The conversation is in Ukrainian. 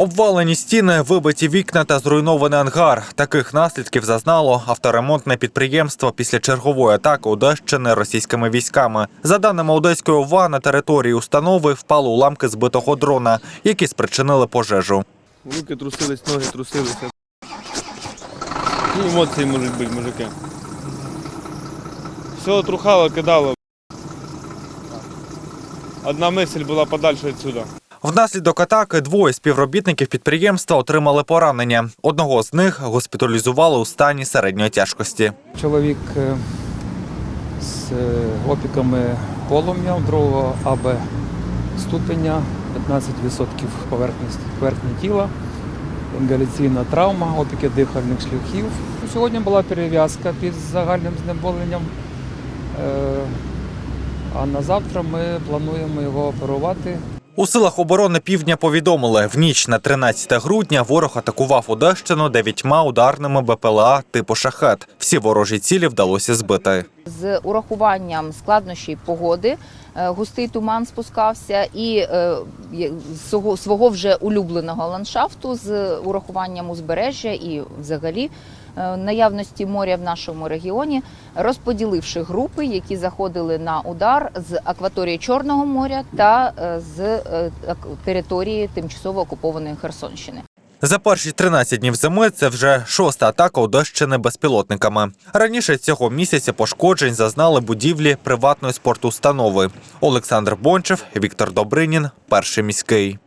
Обвалені стіни, вибиті вікна та зруйнований ангар. Таких наслідків зазнало авторемонтне підприємство після чергової атаки Одещини російськими військами. За даними Одеської ОВА, на території установи впали уламки збитого дрона, які спричинили пожежу. Руки трусились, ноги трусилися. Ну, емоції можуть бути, мужики. Все трухало, кидало. Одна мисль була подальше відсюди. Внаслідок атаки двоє співробітників підприємства отримали поранення. Одного з них госпіталізували у стані середньої тяжкості. Чоловік е, з е, опіками полум'я другого АБ ступеня, 15% поверхні, поверхні тіла, інгаляційна травма, опіки дихальних шляхів. Сьогодні була перев'язка під загальним знеболенням. Е, А на завтра ми плануємо його оперувати У силах оборони півдня повідомили, в ніч на 13 грудня ворог атакував Одещину дев'ятьма ударними БПЛА типу шахет. Всі ворожі цілі вдалося збити. з урахуванням складнощів погоди. Е, Густий туман спускався і е, свого, вже улюбленого ландшафту з урахуванням узбережжя і взагалі е, наявності моря в нашому регіоні, розподіливши групи, які заходили на удар з акваторії Чорного моря та з території тимчасово окупованої Херсонщини. За перші 13 днів зими це вже шоста атака Одещини безпілотниками. Раніше цього місяця пошкоджень зазнали будівлі приватної спортустанови. Олександр Бончев, Віктор Добринін, перший міський.